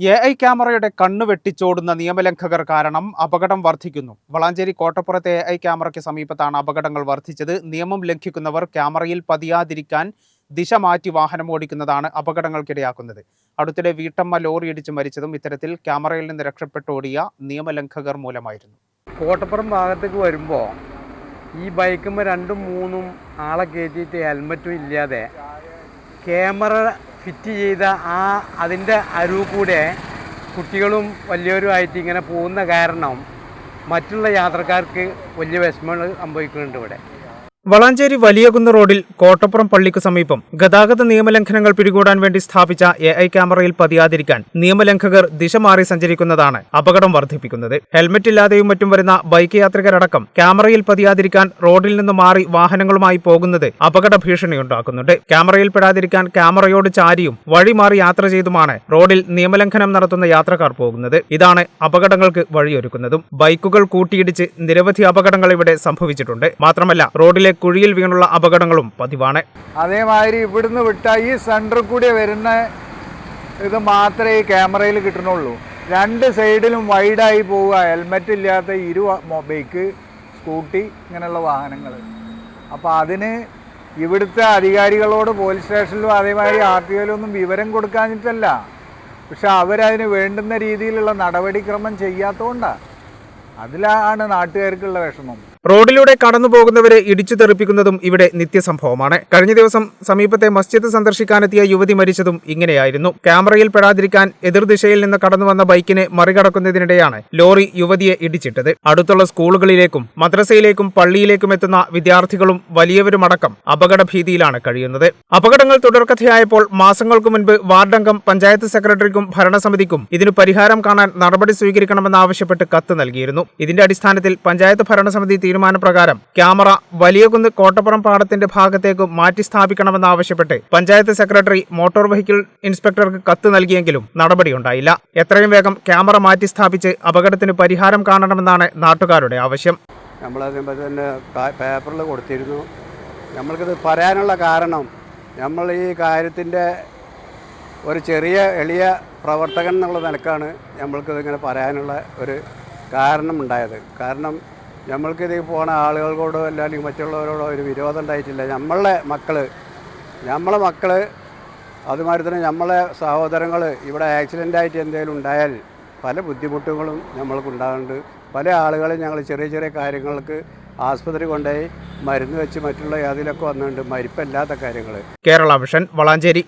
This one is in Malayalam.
എ ഐ ക്യാമറയുടെ കണ്ണു വെട്ടിച്ചോടുന്ന നിയമലംഘകർ കാരണം അപകടം വർദ്ധിക്കുന്നു. വളാഞ്ചേരി കോട്ടപ്പുറത്തെ എ ഐ ക്യാമറയ്ക്ക് സമീപത്താണ് അപകടങ്ങൾ വർദ്ധിച്ചത്. നിയമം ലംഘിക്കുന്നവർ ക്യാമറയിൽ പതിയാതിരിക്കാൻ ദിശ മാറ്റി വാഹനം ഓടിക്കുന്നതാണ് അപകടങ്ങൾക്കിടയാക്കുന്നത്. അടുത്തിടെ വീട്ടമ്മ ലോറി ഇടിച്ച് മരിച്ചതും ഇത്തരത്തിൽ ക്യാമറയിൽ നിന്ന് രക്ഷപ്പെട്ടോടിയ നിയമലംഘകർ മൂലമായിരുന്നു. കോട്ടപ്പുറം ഭാഗത്തേക്ക് വരുമ്പോൾ ഈ ബൈക്കുമ്പോൾ രണ്ടും മൂന്നും ആളെ കയറ്റിയിട്ട് ഹെൽമറ്റും ഇല്ലാതെ ക്യാമറ ഫിറ്റ് ചെയ്ത ആ അതിന്റെ അരുവ് കൂടെ കുട്ടികളും വലിയവരുമായിട്ട് ഇങ്ങനെ പോകുന്ന കാരണം മറ്റുള്ള യാത്രക്കാർക്ക് വലിയ വിഷമങ്ങൾ സംഭവിക്കുന്നുണ്ട് ഇവിടെ. വളാഞ്ചേരി വലിയകുന്ന് റോഡിൽ കോട്ടപ്പുറം പള്ളിക്ക് സമീപം ഗതാഗത നിയമലംഘനങ്ങൾ പിടികൂടാൻ വേണ്ടി സ്ഥാപിച്ച എ ഐ ക്യാമറയിൽ പതിയാതിരിക്കാൻ നിയമലംഘകർ ദിശ മാറി സഞ്ചരിക്കുന്നതാണ് അപകടം വർദ്ധിപ്പിക്കുന്നത്. ഹെൽമറ്റ് ഇല്ലാതെയും മറ്റും വരുന്ന ബൈക്ക് യാത്രികരടക്കം ക്യാമറയിൽ പതിയാതിരിക്കാൻ റോഡിൽ നിന്ന് മാറി വാഹനങ്ങളുമായി പോകുന്നത് അപകട ഭീഷണിയുണ്ടാക്കുന്നുണ്ട്. ക്യാമറയിൽ പെടാതിരിക്കാൻ ക്യാമറയോട് ചാരിയും വഴി മാറി യാത്ര ചെയ്തുമാണ് റോഡിൽ നിയമലംഘനം നടത്തുന്ന യാത്രക്കാർ പോകുന്നത്. ഇതാണ് അപകടങ്ങൾക്ക് വഴിയൊരുക്കുന്നതും. ബൈക്കുകൾ കൂട്ടിയിടിച്ച് നിരവധി അപകടങ്ങൾ ഇവിടെ സംഭവിച്ചിട്ടുണ്ട്. മാത്രമല്ല റോഡിലെ കുഴിയിൽ വീണുള്ള അപകടങ്ങളും പതിവാണ്. അതേമാതിരി ഇവിടുന്ന് വിട്ട ഈ സെന്ററിൽ കൂടി വരുന്ന ഇത് മാത്രമേ ഈ ക്യാമറയിൽ കിട്ടണുള്ളൂ. രണ്ട് സൈഡിലും വൈഡായി പോവുക. ഹെൽമെറ്റ് ഇല്ലാത്ത ഇരു ബൈക്ക് സ്കൂട്ടി ഇങ്ങനെയുള്ള വാഹനങ്ങൾ അപ്പോൾ അതിന് ഇവിടുത്തെ അധികാരികളോട് പോലീസ് സ്റ്റേഷനിലും അതേമാതിരി ആർ ടി ഒയിലൊന്നും വിവരം കൊടുക്കാഞ്ഞിട്ടല്ല. പക്ഷെ അവരതിന് വേണ്ടുന്ന രീതിയിലുള്ള നടപടിക്രമം ചെയ്യാത്തതുകൊണ്ടാണ് അതിലാണ് നാട്ടുകാർക്കുള്ള വിഷമം. റോഡിലൂടെ കടന്നു പോകുന്നവരെ ഇടിച്ചു തെറിപ്പിക്കുന്നതും ഇവിടെ നിത്യസംഭവമാണ്. കഴിഞ്ഞ ദിവസം സമീപത്തെ മസ്ജിദ് സന്ദർശിക്കാനെത്തിയ യുവതി മരിച്ചതും ഇങ്ങനെയായിരുന്നു. ക്യാമറയിൽ പെടാതിരിക്കാൻ എതിർദിശയിൽ നിന്ന് കടന്നു വന്ന ബൈക്കിനെ മറികടക്കുന്നതിനിടെയാണ് ലോറി യുവതിയെ ഇടിച്ചിട്ടത്. അടുത്തുള്ള സ്കൂളുകളിലേക്കും മദ്രസയിലേക്കും പള്ളിയിലേക്കും എത്തുന്ന വിദ്യാർത്ഥികളും വലിയവരുമടക്കം അപകട ഭീതിയിലാണ് കഴിയുന്നത്. അപകടങ്ങൾ തുടർക്കഥയായപ്പോൾ മാസങ്ങൾക്ക് മുൻപ് വാർഡംഗം പഞ്ചായത്ത് സെക്രട്ടറിക്കും ഭരണസമിതിക്കും ഇതിനു പരിഹാരം കാണാൻ നടപടി സ്വീകരിക്കണമെന്നാവശ്യപ്പെട്ട് കത്ത് നൽകിയിരുന്നു. ഇതിന്റെ അടിസ്ഥാനത്തിൽ പഞ്ചായത്ത് ഭരണസമിതി തീരുമാനപ്രകാരം ക്യാമറ വലിയകുന്ന് കോട്ടപ്പുറം പാടത്തിന്റെ ഭാഗത്തേക്ക് മാറ്റി സ്ഥാപിക്കണമെന്നാവശ്യപ്പെട്ട് പഞ്ചായത്ത് സെക്രട്ടറി മോട്ടോർ വെഹിക്കിൾ ഇൻസ്പെക്ടർക്ക് കത്ത് നൽകിയെങ്കിലും നടപടിയുണ്ടായില്ല. എത്രയും വേഗം ക്യാമറ മാറ്റി സ്ഥാപിച്ച് അപകടത്തിന് പരിഹാരം കാണണമെന്നാണ് നാട്ടുകാരുടെ ആവശ്യം. നമ്മളതിനെ തന്നെ പേപ്പറിൽ കൊടുത്തിരുന്നു. നമ്മൾക്കിത് പറയാനുള്ള കാരണം നമ്മൾ ഈ കാര്യത്തിന്റെ ഒരു ചെറിയ എളിയ പ്രവർത്തകൻ എന്നുള്ള നിലക്കാണ് നമ്മൾക്കിത് ഇങ്ങനെ പറയാനുള്ള ഒരു കാരണം ഉണ്ടായത് കാരണം നമ്മൾക്കിത് പോണ ആളുകളോടോ അല്ലെങ്കിൽ മറ്റുള്ളവരോടോ ഒരു വിരോധം ഉണ്ടായിട്ടില്ല. നമ്മളുടെ മക്കൾ നമ്മളെ മക്കൾ അതുമാതിരി തന്നെ നമ്മളെ സഹോദരങ്ങൾ ഇവിടെ ആക്സിഡന്റ് ആയിട്ട് എന്തെങ്കിലും ഉണ്ടായാൽ പല ബുദ്ധിമുട്ടുകളും നമ്മൾക്കുണ്ടാകുന്നുണ്ട് പല ആളുകളും ഞങ്ങൾ ചെറിയ ചെറിയ കാര്യങ്ങൾക്ക് ആസ്പത്രി കൊണ്ടുപോയി മരുന്ന് വെച്ച് മറ്റുള്ള യാതിലൊക്കെ വന്നിട്ടുണ്ട്. മരിപ്പല്ലാത്ത കാര്യങ്ങൾ കേരള വിഷൻ വളാഞ്ചേരി.